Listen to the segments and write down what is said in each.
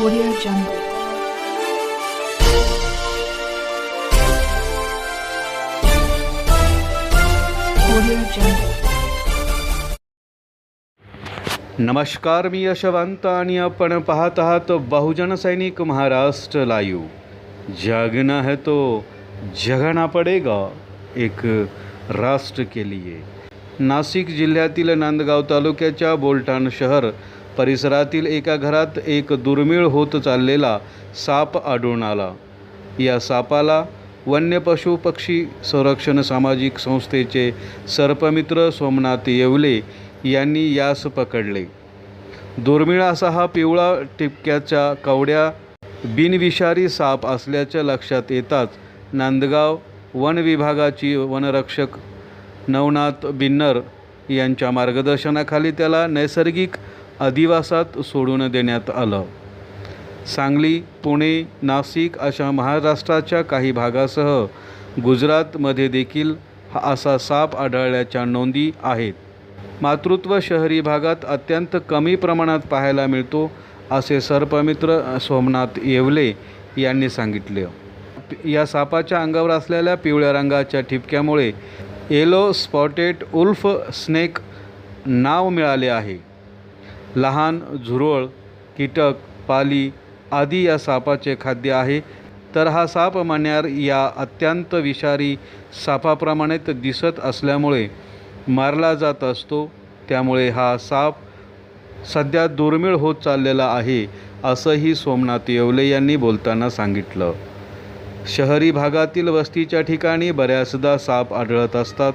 Audio Jungle. Audio Jungle. नमस्कार मी यशवंत आणि आपण पाहत आहात बहुजन सैनिक महाराष्ट्र लाईव्ह जगना है तो जगना पडेगा एक राष्ट्र के लिए नाशिक जिल्ह्यातील नांदगाव तालुक्याच्या बोलठाण शहर परिसरातील एका घरात एक दुर्मिळ होत चाललेला साप आढळून आला. या सापाला वन्य पशु पक्षी संरक्षण सामाजिक संस्थेचे सर्पमित्र सोमनाथ येवले यांनी यास पकडले. दुर्मिळ असा हा पिवळा टिपक्याच्या कवड्या बिनविषारी साप असल्याच्या लक्षात येताच नांदगाव वन विभागाची वनरक्षक नवनाथ बिन्नर यांच्या मार्गदर्शनाखाली त्याला नैसर्गिक अधिवासात सोडून देण्यात आलं. सांगली पुणे नाशिक अशा महाराष्ट्राच्या काही भागासह गुजरातमध्ये देखील हा असा साप आढळल्याच्या नोंदी आहेत. मातृत्व शहरी भागात अत्यंत कमी प्रमाणात पाहायला मिळतो असे सर्पमित्र सोमनाथ येवले यांनी सांगितले. या सापाच्या अंगावर असलेल्या पिवळ्या रंगाच्या ठिपक्यामुळे येलो स्पॉटेड उल्फ स्नेक नाव मिळाले आहे. लहान झुरळ कीटक पाली आदी या सापाचे खाद्य आहे. तर हा साप मान्यार या अत्यंत विषारी सापाप्रमाणेच दिसत असल्यामुळे मारला जात असतो. त्यामुळे हा साप सध्या दुर्मिळ होत चाललेला आहे असंही सोमनाथ येवले यांनी बोलताना सांगितलं. शहरी भागातील वस्तीच्या ठिकाणी बऱ्याचदा साप आढळत असतात.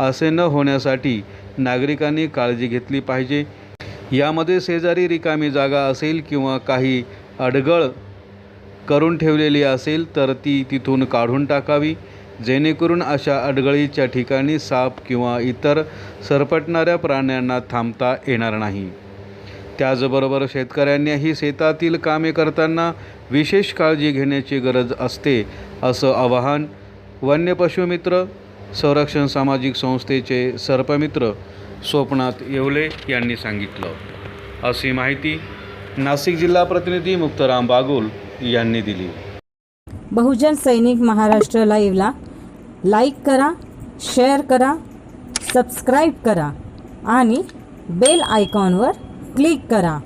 असे न होण्यासाठी नागरिकांनी काळजी घेतली पाहिजे. यामध्ये शेजारी रिकामी जागा असेल किंवा काही अडगळ करून ठेवलेली असेल तर ती तिथून काढून टाकावी. जेणेकरून अशा अडगळीच्या ठिकाणी साप किंवा इतर सरपटणाऱ्या प्राण्यांना थांबता येणार नाही. त्याचबरोबर शेतकऱ्यांनीही शेतातील कामे करताना विशेष काळजी घेण्याची गरज असते असं आवाहन वन्य पशुमित्र संरक्षण सामाजिक संस्थेचे सर्पमित्र स्वप्नात येवले यांनी सांगितलं. अशी माहिती नाशिक जिल्हा प्रतिनिधी मुक्तराम बागुल यांनी दिली. बहुजन सैनिक महाराष्ट्र लाईव्हला लाईक करा शेअर करा सबस्क्राईब करा आणि बेल आयकॉनवर क्लिक करा.